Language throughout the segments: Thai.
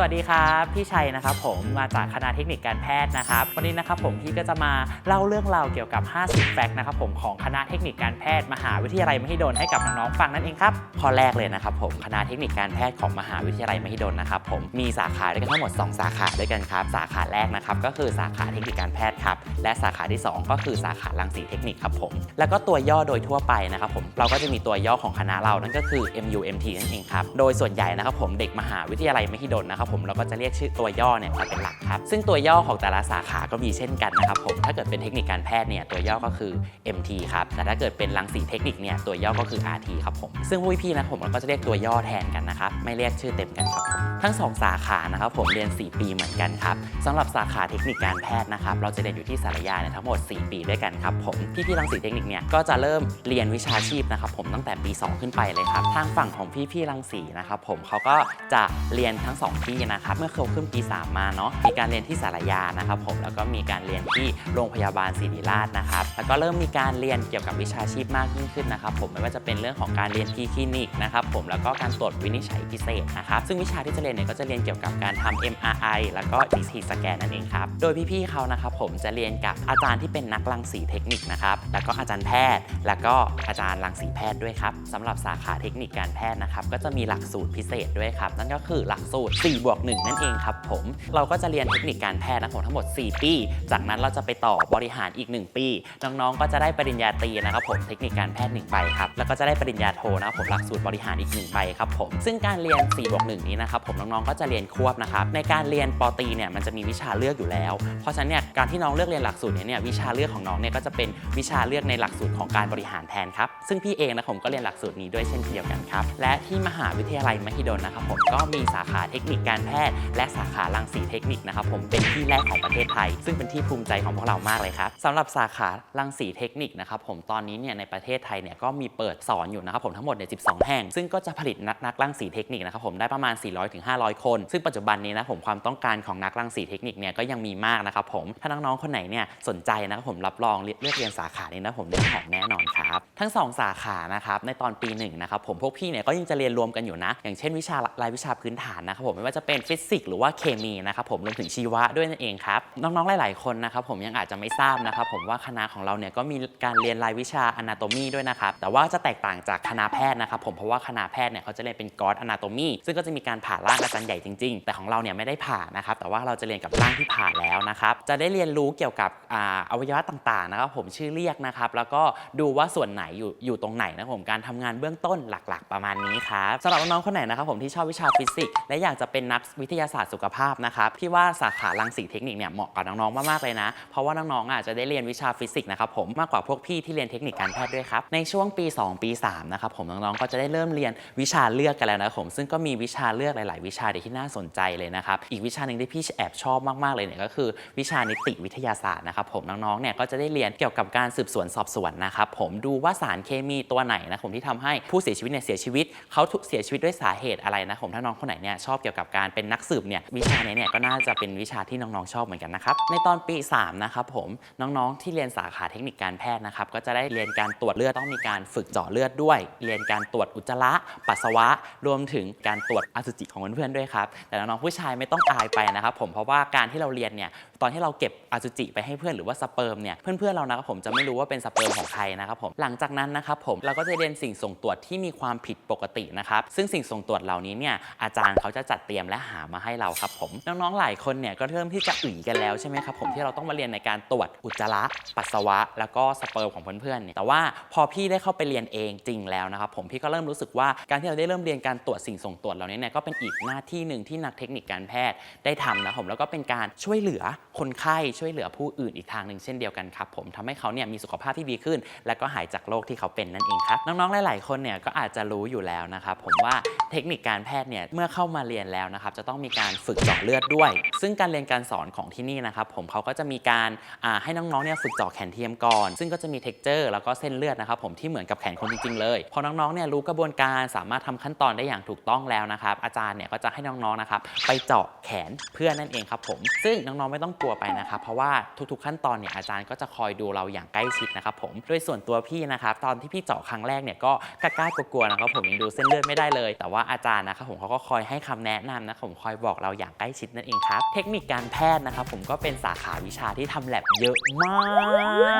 วัสดีครับพี่ชัยนะครับผมมาจากคณะเทคนิคการแพทย์นะครับ วันนี้นะครับผมพี่ก็จะมาเล่าเรื่องราวเกี่ยวกับ 50 แฟกต์นะครับผมของคณะเทคนิคการแพทย์มหาวิทยาลัยมหิดลให้กับน้องๆฟังนั่นเองครับข้อแรกเลยนะครับผมคณะเทคนิคการแพทย์ของมหาวิทยาลัยมหิดลนะครับผมมีสาขาด้วยกันทั้งหมด 2 สาขาด้วยกันครับ สาขาแรกนะครับก็คือสาขาเทคนิคการแพทย์ครับและสาขาที่ 2 ก็คือสาขารังสีเทคนิคครับผมแล้วก็ตัวย่อโดยทั่วไปนะครับผมเราก็จะมีตัวย่อของคณะเรานั่นก็คือ MUMT นั่นเองครับโดยส่วนใหญ่นะครับผมเด็กมหาวิทยาลัยมหิดลนะครับผมเราก็จะเรียกชื่อตัวย่อเนี่ยมาเป็นหลักครับ ซึ่งตัวย่อของแต่ละสาขาก็มีเช่นกันนะครับผมถ้าเกิดเป็นเทคนิคการแพทย์เนี่ยตัวย่อก็คือ MT ครับแต่ถ้าเกิดเป็นรังสีเทคนิคเนี่ยตัวย่อก็คือ RT ครับผมซึ่งพวกพี่ๆนะครับผมเราก็จะเรียกตัวย่อแทนกันนะครับไม่เรียกชื่อเต็มกันครับผมทั้งสองสาขานะครับผมเรียน 4 ปีเหมือนกันครับสำหรับสาขาเทคนิคการแพทย์นะครับเราจะเรียนอยู่ที่สารยาเนี่ยทั้งหมด 4 ปีด้วยกันครับผมพี่ๆรังสีเทคนิคเนี่ยก็จะเริ่มเรียนวิชาชีพนะครับผมตั้งแต่ปี 2 ขึ้นไปเลยครับทางฝั่งของพี่ๆรังสีนะครับผมเขาก็จะเรียนทั้งสองที่นะครับเมื่อเขาขึ้นปี3มาเนาะมีการเรียนที่สารยานะครับผมแล้วก็มีการเรียนที่โรงพยาบาลศิริราชนะครับแล้วก็เริ่มมีการเรียนเกี่ยวกับวิชาชีพมากยิ่งขึ้นนะครับผมไม่ว่าจะเป็นเรื่องของการเรียนที่คลินิกนะครับผมแล้วก็การตรวจวินิจฉัยพิเศษนะครับซึ่งวิชาที่จะเรียนเนี่ยก็จะเรียนเกี่ยวกับการทำ MRI แล้วก็ CT สแกนนั่นเองครับโดยพี่ๆเขานะครับผมจะเรียนกับอาจารย์ที่เป็นนักรังสีเทคนิคนะครับแล้วก็อาจารย์แพทย์ แล้วก็อาจารย์รังสีแพทย์ด้วยครับสำหรับสาขาเทคนิคการแพทย์นะครับก็จะมีหลักสูตรพิเศษด้วยครับนั่นก็คือหลักสูตร4บวก1นั่นเองครับผม เราก็จะเรียนเทคนิคการแพทย์นะผมทั้งหมด 4 ปี จากนั้นเราจะไปต่อบริหารอีก 1 ปี น้องๆ ก็จะได้ปริญญาตรีนะครับผมเทคนิคการแพทย์1ใบครับ แล้วก็จะได้ปริญญาโทนะครับผมหลักสูตรบริหารอีก1ใบครับผม ซึ่งการเรียน4บวก1นี้นะครับผมน้องๆ ก็จะเรียนควบนะครับ ในการเรียนปตรีเนี่ยมันจะมีวิชาเลือกอยู่แล้ว เพราะฉะนั้นเนี่ยการที่น้องเลือกเรียนหลักสูตรเนี้เนี่ยวิชาเลือกของน้องเนี่ยก็จะเป็นวิชาเลือกในหลักสูตรของการบริหารแทนครับ ซึ่งพี่เองนะผมก็เรียนหลักสูตรนี้ด้วยเช่นเดียวกันครับ และที่มหาวิทยาลัยมหิดลนะครับผมก็มีสาขาเทคนิคการแพทย์ และสาขารังสีเทคนิคนะครับผมเป็นที่แรกของประเทศไทย ซึ่งเป็นที่ภูมิใจของพวกเรามากเลยครับสำหรับสาขารังสีเทคนิคนะครับผมตอนนี้เนี่ยในประเทศไทยเนี่ยก็มีเปิดสอนอยู่นะครับผมทั้งหมดเนี่ย12 แห่ง ซึ่งก็จะผลิตนักนักรังสีเทคนิคนะครับผมได้ประมาณ 400-500ถึง500 คน ซึ่งปัจจุบันนี้นะผมความต้องการของนักรังสีเทคนิคเนี่ยก็ยังมีมากนะครับผมถ้าน้องๆคนไหนเนี่ยสนใจนะครับผมรับรองเลือกเรียนสาขานี้นะผมเนื้อหอมแน่นอนครับ ทั้งสองสาขานะครับในตอนปีหนึ่งนะครับผมพวกพี่เนี่ยก็ยังจะเรียนรวมกันอยู่นะ อย่างเช่นวิชารายวิชาพื้นฐานนะครับผมไม่ว่าจะเป็นฟิสิกส์หรือว่าเคมีนะครับผมรวมถึงชีวะด้วยนั่นเองครับ น้องๆ หลาย ๆ คนนะครับผมยังอาจจะไม่ทราบนะครับผมว่าคณะของเราเนี่ยก็มีการเรียนรายวิชา anatomy ด้วยนะครับ แต่ว่าจะแตกต่างจากคณะแพทย์นะครับผมเพราะว่าคณะแพทย์เนี่ยเขาจะเรียนเป็น god anatomy ซึ่งก็จะมีการผ่าร่างอาจารย์ใหญ่จริง ๆ แต่ของเราเนี่ยไม่ได้ผ่านะครับแต่ว่าเราจะเรียนกับร่างที่ผ่าแล้วนะครับจะได้เรียนรู้เกี่ยวกับออวัยวะต่างๆนะครับผมชื่อเรียกนะครับแล้วก็ดูว่าส่วนไหนอยู่อยู่ตรงไหนนะครับผมการทำงานเบื้องต้นหลัก ๆ ประมาณนี้ครับสำหรับน้องๆคนไหนนะครับผมที่ชอบวิชาฟิสิกส์และอยากจะเป็นนักวิทยาศาสตร์สุขภาพนะครับพี่ว่าสาขารังสีเทคนิคเนี่ยเหมาะกับน้องๆมากๆเลยนะ เพราะว่าน้องๆอะจะได้เรียนวิชาฟิสิกส์นะครับผมมากกว่าพวกพี่ที่เรียนเทคนิคการแพทย์ด้วยครับในช่วงปี 2 ปี3นะครับผมน้องๆก็จะได้เริ่มเรียนวิชาเลือกกันแล้วนะครับผมซึ่งก็มีวิชาเลือกหลาย ๆ วิชาที่น่าสนใจเลยนะครับอีกวิชาหนึ่งที่พี่แอบชอบมากๆเลยเนี่ยก็คือ วิชานิติวิทยาศาสตร์นะครับผมน้องๆเนี่ยก็จะได้เรียนเกี่ยวกับการสืบสวนสอบสวนนะครับผมดูว่าสารเคมีตัวไหนนะผมที่ทำให้ผู้เสียชีวิตเนี่ยเสียชีวิตเขาเสียชีวิตด้วยสาเหตุอะไรนะผมถ้าน้องคนไหนเนี่ยชอบเกี่ยวกับการเป็นนักสืบเนี่ยวิชานี้เนี่ยก็น่าจะเป็นวิชาที่น้องๆชอบเหมือนกันนะครับในตอนปี 3 นะครับผมน้องๆที่เรียนสาขาเทคนิคการแพทย์นะครับก็จะได้เรียนการตรวจเลือดต้องมีการฝึกเจาะเลือดด้วย เรียนการตรวจอุจจาระปัสสาวะ รวมถึงการตรวจอสุจิของเพื่อนๆด้วยครับแต่น้องๆผู้ชายไม่ต้องอายไปนะครับผมเพราะว่าการที่เราเรียนเนี่ยตอนที่เราเก็บอสุจิไปให้เพื่อนหรือว่าสเปิร์มเนี่ยเพื่อนๆเรานะครับผมจะไม่รู้ว่าเป็นสเปิร์มของใครนะครับผมหลังจากนั้นนะครับผมเราก็จะเรียนสิ่งส่งตรวจที่มีความผิดปกตินะครับซึ่งสิ่งส่งตรวจเหล่านี้เนี่ยอาจารย์เขาจะจัดเตรียมและหามาให้เราครับผม น้องๆหลายคนเนี่ยก็เริ่มที่จะอึ๋ยกันแล้วใช่ไหมครับผมที่เราต้องมาเรียนในการตรวจอุจจาระปัสสาวะ แล้วก็สเปิร์มของเพื่อนๆเนี่ยแต่ว่าพอพี่ได้เข้าไปเรียนเองจริงแล้วนะครับผมพี่ก็เริ่มรู้สึกว่าการที่เราได้เริ่มเรียนการตรวจสิ่งส่งตรวจเหล่านี้เนี่ยก็เป็นอีกหน้าที่หนึ่งที่นักเทคนิคการแพทย์ได้ทำนะผมแล้วก็เป็นการช่วยเหลือคนไข้ช่วยเหลือผู้อื่นอีกทางหนึ่งเช่นเดียวกันครับผมทำให้เขาเนี่ยมีสุขภาพที่ดีขึ้น และก็หายจากโรคที่เขาเป็นนั่นเองครับน้องๆหลาย ๆ คนเนี่ยก็อาจจะรู้อยู่แล้วนะครับผมว่าเทคนิคการแพทย์เนี่ยเมื่อเข้ามาเรียนแล้วนะครับจะต้องมีการฝึกเจาะเลือดด้วย ซึ่งการเรียนการสอนของที่นี่นะครับผมเขาก็จะมีการให้น้องๆเนี่ยฝึกเจาะแขนเทียมก่อน ซึ่งก็จะมีเท็กเจอร์แล้วก็เส้นเลือดนะครับผมที่เหมือนกับแขนคนจริงๆเลย พอน้องๆเนี่ยรู้กระบวนการสามารถทำขั้นตอนได้อย่างถูกต้องแล้วนะครับอาจารย์เนี่ยก็จะให้น้องๆนะครับไปเจาะแขนเพื่อนนั่นเองครับผม ซึ่งน้องๆไม่ต้องกลัวไปนะครับเพราะว่าทุกๆขั้นตอนเนี่ยอาจารย์ก็จะคอยดูเราอย่างใกล้ชิดนะครับผมโดยส่วนตัวพี่นะครับตอนที่พี่เจาะครั้งแรกเนี่ยก็กล้ากลัวๆนะครับผมยังดูเส้นเลือดไม่ได้เลย แต่ว่าอาจารย์นะครับผมเขาก็คอยให้คำแนะนำนะครับผมคอยบอกเราอย่างใกล้ชิดนั่นเองครับ เทคนิคการแพทย์นะครับผมก็เป็นสาขาวิชาที่ทำแลบเยอะมา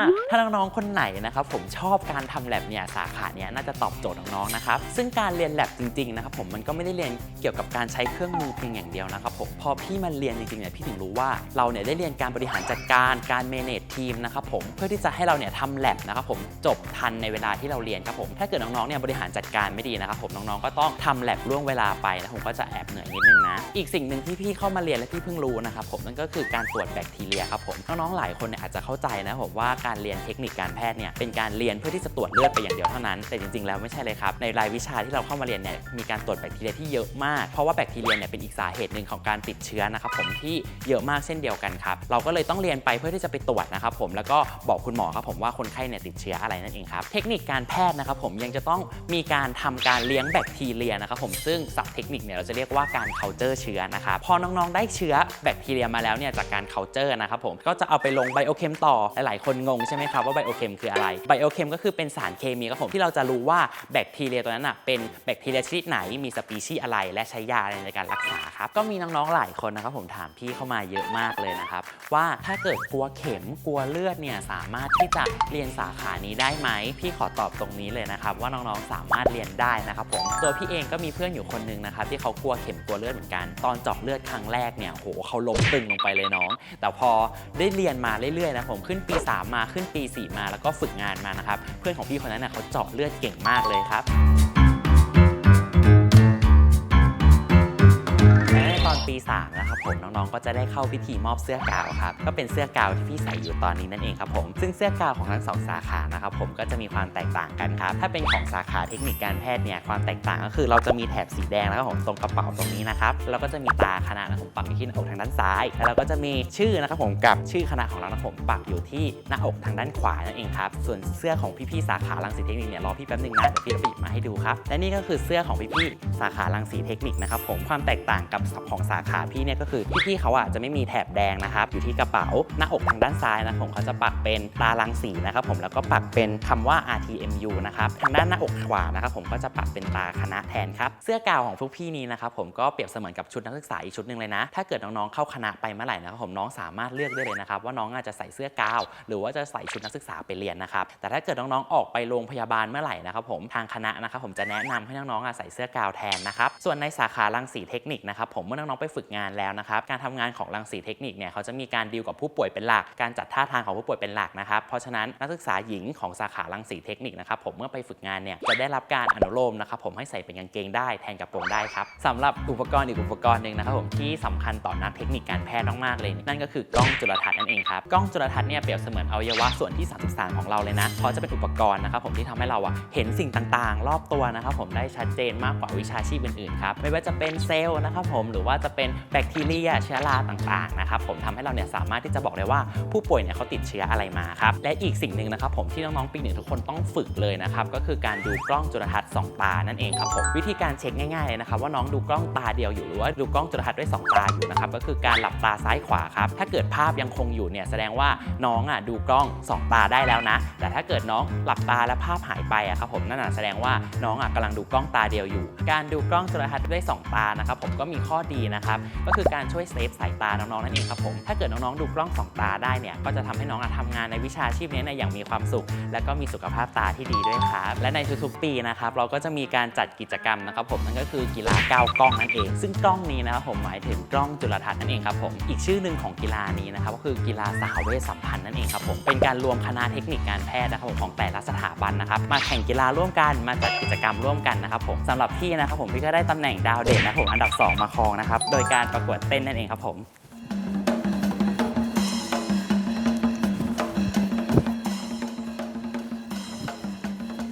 ก ถ้าน้องๆคนไหนนะครับผมชอบการทำแลบเนี่ยสาขาเนี้ยน่าจะตอบโจทย์น้องๆนะครับซึ่งการเรียนแลบจริงๆนะครับผมมันก็ไม่ได้เรียนเกี่ยวกับการใช้เครื่องมือเพียงอย่างเดียวนะครับผมพอพี่มาเรียนจริงๆเนี่ยพี่ถึงรู้ว่าเราเนี่ยได้เรียนการบริหารจัดการการ manage ทีมนะครับผมเพื่อที่จะให้เราเนี่ยทำแลบนะครับผมจบทันในเวลาที่เราเรียนครับผมถ้าเกิดน้องๆเนี่ยบริหารจัดการไม่ดีนะครับผมน้องๆก็ต้องทำแลบล่วงเวลาไปนะผมก็จะแอบเหนื่อยนิดนึงนะ อีกสิ่งหนึ่งที่พี่เข้ามาเรียนและพี่เพิ่งรู้นะครับผมนั่นก็คือการตรวจแบคทีเรียครับผมน้องๆหลายคนเนี่ยอาจจะเข้าใจนะผมว่าการเรียนเทคนิคการแพทย์เนี่ยเป็นการเรียนเพื่อที่จะตรวจเลือดไปอย่างเดียวเท่านั้นแต่จริงๆแล้วไม่ใช่เลยครับในรายวิชาที่เราเข้ามาเรียนเนี่ยมีการตรวจแบคทีเรียที่เยอะมากเพราะว่าแบคทีเรียเนี่ยเป็นอีกสาเหตุหนึ่งของการติดเชื้อนะครับผมที่เยอะมากเช่นเดียวกันครับเราก็เลยต้องเรียนไปเพื่อที่จะไปตรวจนะครับผมแล้วก็บอกคุณหมอครับผมว่าคนไข้เนี่ยติดเชื้ออะไรนั่นเองครับเทคนิคการแพทย์นะครับผมยังจะต้องมีการทำการเลี้ยงแบคทีเรียนะครับผมซึ่งศัพท์เทคนิคเนี่ยเราจะเรียกว่าการ culture เชื้อนะครับพอน้องๆได้เชื้อแบคทีเรียมาแล้วเนี่ยจากการ culture นะครับผมก็จะเอาไปลงไบโอเคมต่อหลายๆคนงงใช่ไหมครับว่าไบโอเคมคืออะไรไบโอเคมก็คือเป็นสารเคมีครับผมที่เราจะรู้ว่าแบคทีเรียตัวนั้นอะเป็นแบคทีเรียชนิดไหนมีสปีชีส์อะไร และใช้ยาอะไรในการรักษาครับก็มีน้องๆหลายคนนะครับผมถามพี่เข้ามาเยอะมากเลยนะครับว่าถ้าเกิดกลัวเข็มกลัวเลือดเนี่ยสามารถที่จะเรียนสาขานี้ได้ไหมพี่ขอตอบตรงนี้เลยนะครับว่าน้องๆสามารถเรียนได้นะครับผมตัวพี่เองก็มีเพื่อนอยู่คนหนึงนะครับที่เขากลัวเข็มกลัวเลือดเหมือนกัน ตอนเจาะเลือดครั้งแรกเนี่ยโหเขาล้มตึงลงไปเลยน้อง แต่พอได้เรียนมาเรื่อยๆนะผมขึ้นปี 3 มาขึ้นปี 4 มาแล้วก็ฝึกงานมานะครับเพื่อนของพี่คนนั้นนะเขาเจาะเลือดเก่งมากเลยครับในตอนปี3นะครับผมน้องๆ ก็จะได้เข้าพิธีมอบเสื้อกาวครับก็เป็นเสื้อกาวที่พี่ใส่อยู่ตอนนี้นั่นเองครับผมซึ่งเสื้อกาวของทั้งสองสาขานะครับผมก็จะมีความแตกต่างกันครับถ้าเป็นของสาขาเทคนิคการแพทย์เนี่ยความแตกต่างก็คือเราจะมีแถบสีแดงนะครับผมตรงกระเป๋าตรงนี้นะครับแล้วก็จะมีตาคณะนะผมปักอยู่ที่หน้าอกทางด้านซ้ายแล้วเราก็จะมีชื่อนะครับผมกับชื่อคณะของเรานะผมปักอยู่ที่หน้าอกทางด้านขวานั่นเองครับส่วนเสื้อของพี่ๆสาขารังสีเทคนิคเนี่ยรอพี่แป๊บนึงนะเดี๋ยวพี่จะไปหยิบมาให้ดูครับและนี่ก็คือเสื้อของพี่ๆสาขารังสีเทคนิคนะครับผมความแตกต่างกับของสาขาพี่เนี่ยก็คือพี่ๆเขาอะจะไม่มีแถบแดงนะครับ อยู่ที่กระเป๋าหน้าอกทางด้านซ้ายนะผมเขาจะปักเป็นตารังสีนะครับผมแล้วก็ปักเป็นคำว่า RTMU นะครับทางด้านหน้าอกขวานะครับผมก็จะปักเป็นตาคณะแทนครับเสื้อกาวของพวกพี่นี้นะครับผมก็เปรียบเสมือนกับชุดนักศึกษาอีกชุดหนึ่งเลยนะ ถ้าเกิดน้องๆเข้าคณะไปเมื่อไหร่นะครับผมน้องสามารถเลือกได้เลยนะครับว่าน้องอาจจะใส่เสื้อกาว หรือว่าจะใส่ชุดนักศึกษาไปเรียนนะครับแต่ถ้าเกิดน้องๆออกไปโรงพยาบาลเมื่อไหร่นะครับผมทางคณะนะครับผมจะแนะนำให้น้องๆใส่เสื้อกาวแทนนะครับส่วนในสาขารังสีเทคนิคนะครับผมเมื่อน้องๆไปฝึกงานแล้วนะครับการทำงานของรังสีเทคนิคเนี่ยเขาจะมีการดีลกับผู้ป่วยเป็นหลัก การจัดท่าทางของผู้ป่วยเป็นหลักนะครับเพราะฉะนั้นนักศึกษาหญิงของสาขารังสีเทคนิคนะครับผมเมื่อไปฝึกงานเนี่ยจะได้รับการอนุโลมนะครับผมให้ใส่เป็นกางเกงได้แทนกระโปรงได้ครับสำหรับอุปกรณ์อีกอุปกรณ์หนึ่งนะครับผมที่สำคัญต่อนักเทคนิคการแพทย์มากๆเลย นั่นก็คือกล้องจุลทรรศน์นั่นเองครับกล้องจุลทรรศน์เนี่ยเปรียบเสมือนอวัยวะส่วนที่ 33 ของเราเลยนะเพราะจะเป็นอุปกรณ์นะครับผมที่ทำให้เราอะเห็นสิ่งต่างๆ รอบตัวนะครับผมได้ชัดเจนมากกว่าวิชาชีพอื่นๆครับไม่ว่าจะเป็นเซลล์นะครับผมหรือว่าจะเป็นแบคทีเรียเชื้อราต่างๆนะครับผมทำให้เราเนี่ยสามารถที่จะบอกได้ว่าผู้ป่วยเนี่ยเขาติดเชื้ออะไรมาครับและอีกสิ่งหนึ่งนะครับผมที่น้องๆปีหนึ่งทุกคนต้องฝึกเลยนะครับก็คือการดูกล้องจุลทรรศน์สองตานั่นเองครับผมวิธีการเช็คง่ายๆเลยนะครับว่าน้องดูกล้องตาเดียวอยู่หรือว่าดูกล้องจุลทรรศน์ด้วยสองตาอยู่นะครับก็คือการหลับตาซ้ายขวาครับถ้าเกิดภาพยังคงอยู่เนี่ยแสดงว่าน้องอะดูกล้องสองตาได้แล้วนะ แต่ถ้าเกิดน้องหลับตาแล้วภาพหายไปอะครับผมนั่นแสดงว่าน้องอะกำลังดูกล้องตาเดียวอยู่ การดูกล้องจุลทรรศน์ด้วยสองตานะครับผมก็มีข้อดีนะครับก็คือการช่วยเซฟสายตาน้องๆนั่นเองครับผมถ้าเกิดน้องๆดูกล้องสองตาได้เนี่ยก็จะทำให้น้องอะทำงานในวิชาชีพนี้เนี่ยอย่างมีความสุข และก็มีสุขภาพตาที่ดีด้วยครับและในทุกๆปีนะครับเราก็จะมีการจัดกิจกรรมนะครับผมนั่นก็คือกีฬาก้าวกล้องนั่นเอง ซึ่งกล้องนี้นะครับผมหมายถึงกล้องจุลทรรศน์นั่นเองครับผมอีกชื่อหนึ่งของกีฬานี้นะครับก็คือกีฬาสหเวชสัมพันธ์นั่นเองครับผมเป็นการรวมคณะเทคนิคการแพทย์นะครับผมของแต่ละสถาบันนะครับมาแข่งกีฬาร่วมกันมาจัดกิจกรรมร่วมกันนะครับผมสำหรับพี่นะครับผมพี่ก็ได้ตำแหน่งดาวเด่นนะผมอันดับสองมาครองนะครับโดยการประกวดเต้นนั่นเองครับผม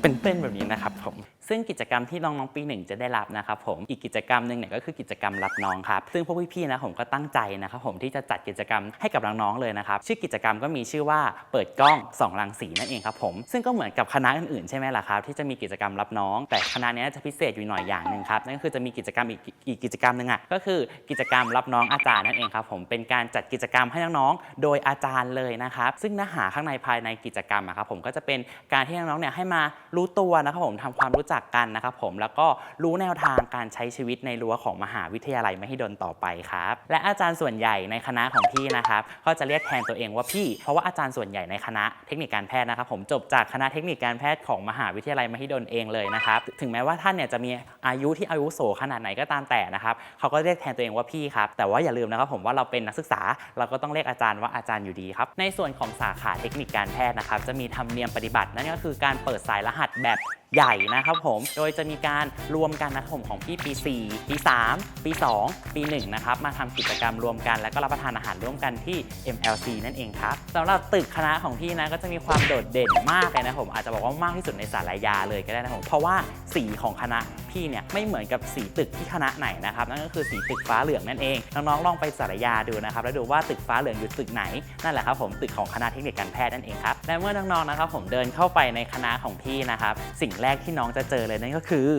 เป็นเต้นแบบนี้นะครับผม ซึ่งกิจกรรมที่น้องๆปีหนึ่งจะได้รับนะครับผมอีกกิจกรรมหนึ่งเนี่ยก็คือกิจกรรมรับน้องครับซึ่งพวกพี่ๆนะผมก็ตั้งใจนะครับผมที่จะจัดกิจกรรมให้กับน้องๆเลยนะครับชื่อกิจกรรมก็มีชื่อว่าเปิดกล้องสองรังสีนั่นเองครับผมซึ่งก็เหมือนกับคณะอื่นๆใช่ไหมล่ะครับที่จะมีกิจกรรมรับน้อง แต่คณะนี้จะพิเศษอยู่หน่อยอย่างหนึ่งครับนั่นก็คือจะมีกิจกรรมอีกอีกกิจกรรมหนึ่งอะก็คือกิจกรรมรับน้องอาจารย์นั่นเองครับผมเป็นการจัดกิจกรรมให้น้องๆโดยอาจารย์เลยนะครับซึ่งเนื้อหาข้างในภายในกิจกรรมอะครับผมก็จะเป็นการที่น้องๆเนี่ยให้มารู้ตัวนะครับผมทำความรู้จักจักกันนะครับผมแล้วก็รู้แนวทางการใช้ชีวิตในรั้วของมหาวิทยาลัยมหิดลต่อไปครับและอาจารย์ส่วนใหญ่ในคณะของพี่นะครับก็จะเรียกแทนตัวเองว่าพี่ เพราะว่าอาจารย์ส่วนใหญ่ในคณะเทคนิคการแพทย์นะครับผมจบจากคณะเทคนิคการแพทย์ของมหาวิทยาลัยมหิดลเองเลยนะครับถึงแม้ว่าท่านเนี่ยจะมีอายุที่อายุโสขนาดไหนก็ตามแต่นะครับเขาก็เรียกแทนตัวเองว่าพี่ครับแต่ว่าอย่าลืมนะครับผมว่าเราเป็นนักศึกษาเราก็ต้องเรียกอาจารย์ว่าอาจารย์อยู่ดีครับในส่วนของสาขาเทคนิคการแพทย์นะครับจะมีธรรมเนียมปฏิบัตินั่นก็คือการเปิดสายรหัสแบบใหญ่นะครับผม โดยจะมีการรวมกันนะครับผมของพี่ปี 4 ปี 3 ปี 2 ปี 1 นะครับ มาทำกิจกรรมรวมกัน แล้วก็รับประทานอาหารร่วมกันที่ MLC นั่นเองครับสำหรับตึกคณะของพี่นะก็จะมีความโดดเด่นมากเลยนะผมอาจจะบอกว่ามากที่สุดในสารยาเลยก็ได้นะผมเพราะว่าสีของคณะพี่เนี่ยไม่เหมือนกับสีตึกที่คณะไหนนะครับนั่นก็คือสีตึกฟ้าเหลืองนั่นเองน้องๆลองไปสารยาดูนะครับแล้วดูว่าตึกฟ้าเหลืองอยู่ตึกไหนนั่นแหละครับผมตึกของคณะเทคนิคการแพทย์นั่นเองครับและเมื่อน้องๆนะครับผมเดินเข้าไปในคณะของพี่นะครับสิ่งแรกที่น้องจะเจอเลยนั่นก็คือ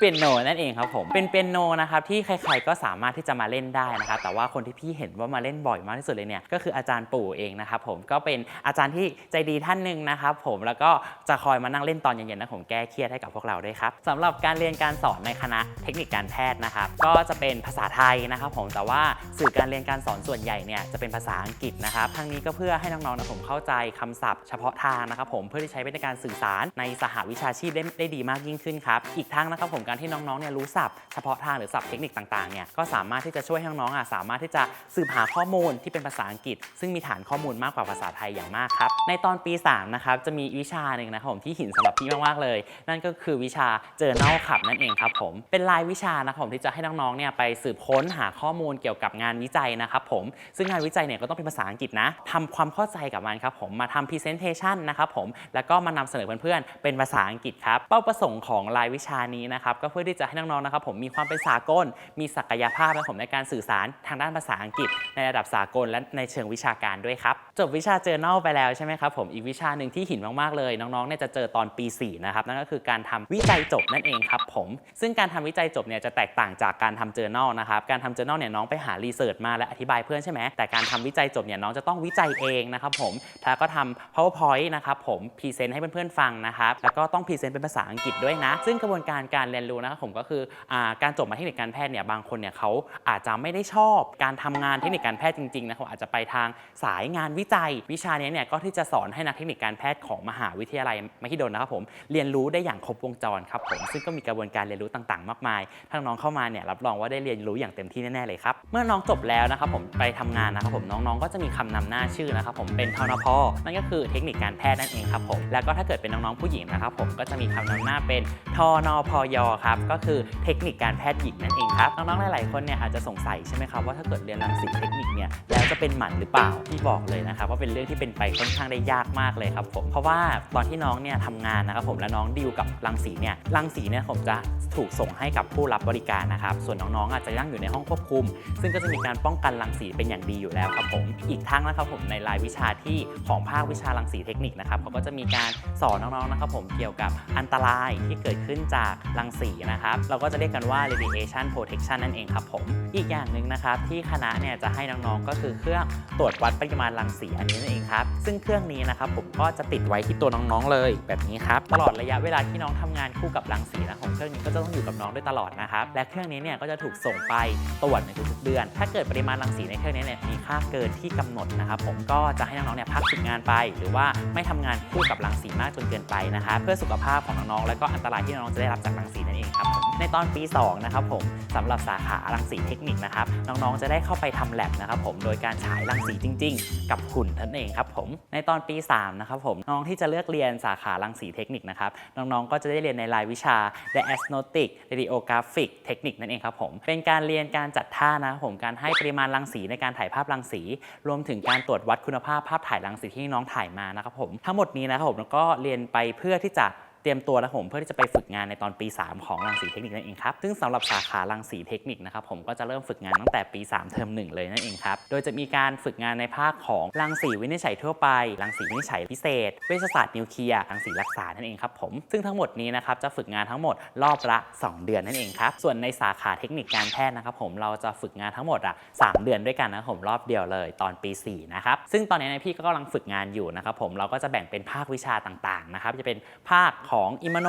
เปียโนนั่นเองครับผมเป็นเปียโนนะครับที่ใครๆก็สามารถที่จะมาเล่นได้นะครับแต่ว่าคนที่พี่เห็นว่ามาเล่นบ่อยมากที่สุดเลยเนี่ยก็คืออาจารย์ปู่เองนะครับผมก็เป็นอาจารย์ที่ใจดีท่านหนึ่งนะครับผมแล้วก็จะคอยมานั่งเล่นตอนเย็นๆนะผมแก้เครียดให้กับพวกเราด้วยครับสำหรับการเรียนการสอนในคณะเทคนิคการแพทย์นะครับก็จะเป็นภาษาไทยนะครับผมแต่ว่าสื่อการเรียนการสอนส่วนใหญ่เนี่ยจะเป็นภาษาอังกฤษนะครับทั้งนี้ก็เพื่อให้น้องๆนะผมเข้าใจคำศัพท์เฉพาะทางนะครับผมเพื่อที่ใช้ในการสื่อสารในสหวิชาชีพได้ได้ดีมากยิ่งขึ้นครับอีกทั้งนะครับผมการที่น้องๆเนี่ยรู้ศัพท์เฉพาะทางหรือศัพท์เทคนิคต่างๆเนี่ยก็สามารถที่จะช่วยให้น้องๆอะสามารถที่จะสืบหาข้อมูลที่เป็นภาษาอังกฤษ ซึ่งมีฐานข้อมูลมากกว่าภาษาไทยอย่างมากครับในตอนปี3นะครับจะมีวิชาหนึ่งนะครับผมที่หินสำหรับพี่มากๆเลย นั่นก็คือวิชาเจอเน่าขับนั่นเองครับผมเป็นรายวิชานะครับผมที่จะให้น้องๆเนี่ยไปสืบค้นหาข้อมูลเกี่ยวกับงานวิจัยนะครับผมซึ่งงานวิจัยเนี่ยก็ต้องเป็นภาษาอังกฤษนะทำความเข้าใจกับมันครับผมมาทำ presentation นะครับผมแล้วก็มานำเสนอเพื่อนๆเป็นภาษาอังกฤษครับเป้าประสงค์ของรายวิชานี้นะครับก็เพื่อที่จะให้น้องๆนะครับผมมีความเป็นสากล มีศักยภาพนะผมในการสื่อสารทางด้านภาษาอังกฤษ ในระดับสากลและในเชิงวิชาการด้วยครับ จบวิชา journal ไปแล้วใช่ไหมครับผมอีกวิชาหนึ่งที่หินมากๆเลย น้องๆเนี่ยจะเจอตอนปี4นะครับนั่นก็คือการทำวิจัยจบนั่นเองครับผม ซึ่งการทำวิจัยจบเนี่ยจะแตกต่างจากการทำ journal นะครับการทำ journal เนี่ยน้องไปหารีเสิร์ชมาและอธิบายเพื่อนใช่ไหมแต่การทำวิจัยจบเนี่ยน้องจะต้องวิจัยเองนะครับผมแล้วก็ทำ powerpoint นะครับผมพรีเซนต์ให้เพื่อนๆฟังนะครับแล้วก็ต้องพรีเซนต์เป็นภาษาอังกฤษด้วยนะ ซึ่งกระบวนการการเรียนรู้นะครับผมก็คืออการจบมาเทคนิคการแพทย์เนี่ยบางคนเนี่ยเขาอาจจะไม่ได้ชอบการทำงานเทคนิคการแพทย์จริงๆนะครับอาจจะไปทางสายงานวิจัย วิชานี้เนี่ยก็ที่จะสอนให้นักเทคนิคการแพทย์ของมหาวิทยาลัยมหิดลนะครับผมเรียนรู้ได้อย่างครบวงจรครับผมซึ่งก็มีกระบวนการเรียนรู้ต่างๆ มากมายถ้าน้องเข้ามาเนี่ยรับรองว่าได้เรียนรู้อย่างเต็มที่แน่ๆเลยครับเมื่อน้องจบแล้วนะครับผมไปทำงานนะครับผมน้องๆ ก็จะมีคำนำหน้าชื่อนะครับผมเป็นทนพนั่นก็คือเทคนิคการแพทย์นั่นเองครับผมแล้วก็ถ้าเกิดเป็นน้องๆผู้หญิงนะครับผมก็จะมีคำนำหน้าเป็นทนพยครับก็คือเทคนิคการแพทย์หญิงนั่นเองครับน้องๆหลายๆคนเนี่ยอาจจะสงสัยใช่ไหมครับว่าถ้าเกิดเรียนรังสีเทคนิคเนี่ยแล้วจะเป็นหมันหรือเปล่าที่บอกเลยนะครับว่าเป็นเรื่องที่เป็นไปค่อนข้างได้ยากมากเลยครับผมเพราะว่าตอนที่น้องเนี่ยทำงานนะครับผมและน้องดีลกับรังสีเนี่ยรังสีเนี่ยผมจะถูกส่งให้กับผู้รับบริการนะครับส่วนน้องๆอาจจะนั่งอยู่ในห้องควบคุม ซึ่งก็จะมีการป้องกันรังสีเป็นอย่างดีอยู่แล้วครับผมอีกทั้งนะครับผมในรายวิชาที่ของภาควิชารังสีเทคนิคนะครับเขาก็จะมีการสอนน้องๆนะครับผมเกี่ยวกับอันตรายที่เกิดขึ้นจากรังสีนะครับ เราก็จะเรียกกันว่า radiation protection นั่นเองครับผม อีกอย่างหนึ่งนะครับ ที่คณะเนี่ยจะให้น้องๆ ก็คือเครื่องตรวจวัดปริมาณรังสีอันนี้นั่นเองครับ ซึ่งเครื่องนี้นะครับผมก็จะติดไว้ที่ตัวน้องๆ เลยแบบนี้ครับ ตลอดระยะเวลาที่น้องทำงานคู่กับรังสีนะของเครื่องนี้ก็จะต้องอยู่กับน้องด้วยตลอดนะครับ และเครื่องนี้เนี่ยก็จะถูกส่งไปตรวจในทุกๆเดือน ถ้าเกิดปริมาณรังสีในเครื่องนี้เนี่ยมีค่าเกินที่กำหนดนะครับผมก็จะให้น้องๆ เนี่ยพักฝึกงานไป หรือว่าไม่ทำงานคู่กับรังสีมากจนเกินไปนะครับเพื่อสุขภาพของน้องๆ และก็อันตรายที่น้องๆ จะได้รับจากรังสีนั่นเองครับผมในตอนปี 2 นะครับผมสำหรับสาขารังสีเทคนิคนะครับน้องๆจะได้เข้าไปทำแลบนะครับผมโดยการฉายรังสีจริง ๆ กับหุ่นนั่นเองครับผมในตอนปี3นะครับผมน้องที่จะเลือกเรียนสาขารังสีเทคนิคนะครับน้องๆก็จะได้เรียนในรายวิชา Diagnostic Radiographic เทคนิคนั่นเองครับผมเป็นการเรียนการจัดท่านะครับผมการให้ปริมาณรังสีในการถ่ายภาพรังสี รวมถึงการตรวจวัดคุณภาพภาพถ่ายรังสีที่น้องถ่ายมานะครับผมทั้งหมดนี้นะครับผมก็เรียนไปเพื่อที่จะ เตรียมตัวนะผมเพื่อที่จะไปฝึกงานในตอนปี 3 ของรังสีเทคนิคนั่นเองครับซึ่งสำหรับสาขารังสีเทคนิคนะครับผมก็จะเริ่มฝึกงานตั้งแต่ปี 3 เทอม1เลยนั่นเองครับโดยจะมีการฝึกงานในภาคของรังสีวินิจฉัยทั่วไปรังสีวินิจฉัยพิเศษเวชศาสตร์นิวเคลียร์รังสีรักษานั่นเองครับผมซึ่งทั้งหมดนี้นะครับจะฝึกงานทั้งหมดรอบละ 2 เดือนนั่นเองครับส่วนในสาขาเทคนิคการแพทย์นะครับผมเราจะฝึกงานทั้งหมดอะสามเดือนด้วยกันนะครับผมรอบเดียวเลยตอนปี 4 นะครับซึ่งตอนนี้นพี่ก็กำลังฝึกงานอยู่นะครับผมเราก็จะแบ่งเป็นภาควิชาต่างๆนะครับจะเป็นภาคของอิมโน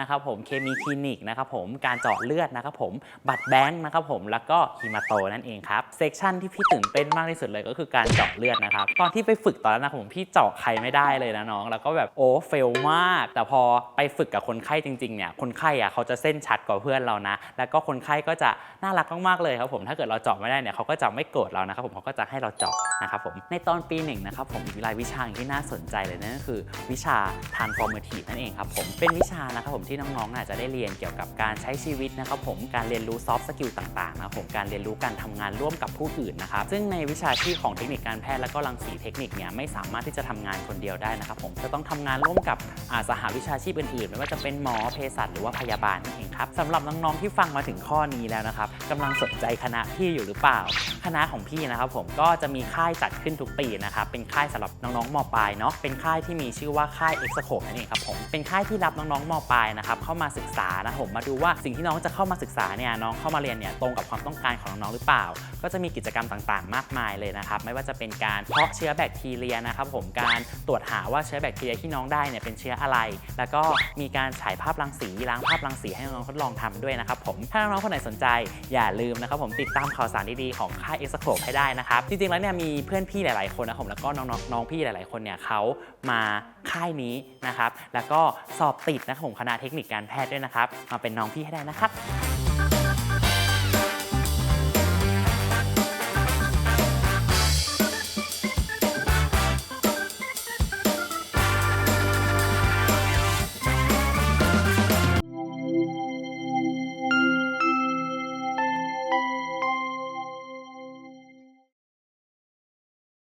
นะครับผมเคมีคลินิกนะครับผมการเจาะเลือดนะครับผมบัตรแบงค์นะครับผมแล้วก็ฮิมาโตนั่นเองครับเซกชันที่พี่ตื่นเต้นมากที่สุดเลยก็คือการเจาะเลือดนะครับตอนที่ไปฝึกตอนนั้นนะผมพี่เจาะใครไม่ได้เลยนะน้อง แล้วก็แบบโอ้เฟลมาก แต่พอไปฝึกกับคนไข้จริงๆเนี่ยคนไข้อะเขาจะเส้นชัดกว่าเพื่อนเรานะ แล้วก็คนไข้ก็จะน่ารักมากๆเลยครับผมถ้าเกิดเราเจาะไม่ได้เนี่ยเขาก็จะไม่โกรธเรานะครับผมเขาก็จะให้เราเจาะนะครับผมในตอนปีหนึ่งนะครับผมมีรายวิชาที่น่าสนใจเลยนั่นก็คือวิชา transformative นั่นเองครับผมเป็นวิชานะครับผมที่น้องๆอาจจะได้เรียนเกี่ยวกับการใช้ชีวิตนะครับผมการเรียนรู้ soft skill ต่างๆนะครับผมการเรียนรู้การทำงานร่วมกับผู้อื่นนะครับซึ่งในวิชาชีพของเทคนิคการแพทย์และก็รังสีเทคนิคเนี่ยไม่สามารถที่จะทำงานคนเดียวได้นะครับผมจะต้องทำงานร่วมกับอาสหวิชาชีพอื่นๆ ไม่ว่าจะเป็นหมอเภสัชหรือว่าพยาบาลนั่นเองครับสำหรับน้องๆที่ฟังมาถึงข้อนี้แล้วนะครับกำลังสนใจคณะพี่อยู่หรือเปล่า คณะของพี่นะครับผมก็จะมีค่ายจัดขึ้นทุกปีนะครับเป็นค่ายสำหรับน้องๆมปลายเนาะเป็นค่ายที่มีชื่อว่าค่าย e x c o นั่นเองครับผมเป็นค่ายที่รับน้องๆมปลายนะครับเข้ามาศึกษานะผมมาดูว่าสิ่งที่น้องจะเข้ามาศึกษาเนี่ยน้องเข้ามาเรียนเนี่ยตรงกับความต้องการของน้องๆหรือเปล่า ก็จะมีกิจกรรมต่างๆ มากมายเลยนะครับไม่ว่าจะเป็นการเพาะเชื้อแบคทีเรียนะครับผมการตรวจหาว่าเชื้อแบคทีเรียที่น้องได้เนี่ยเป็นเชื้ออะไร แล้วก็มีการฉายภาพรังสีล้างภาพรังสีให้น้องๆทดลองทำด้วยนะครับผมถ้าน้องๆคนไหนสนใจอย่าลืมนะครับผมติดตามข่าวสารดีๆของค่าย e x c o ให้ได้นะครับจริงๆแล้วเนี่ยมีเพื่อนพี่หลายๆคนนะครับผมแล้วก็น้องๆน้องพี่หลาย ๆคนเนี่ยเขามาค่ายนี้นะครับแล้วก็สอบติดนะครับผมคณะเทคนิคการแพทย์ด้วยนะครับ มาเป็นน้องพี่ให้ได้นะครับ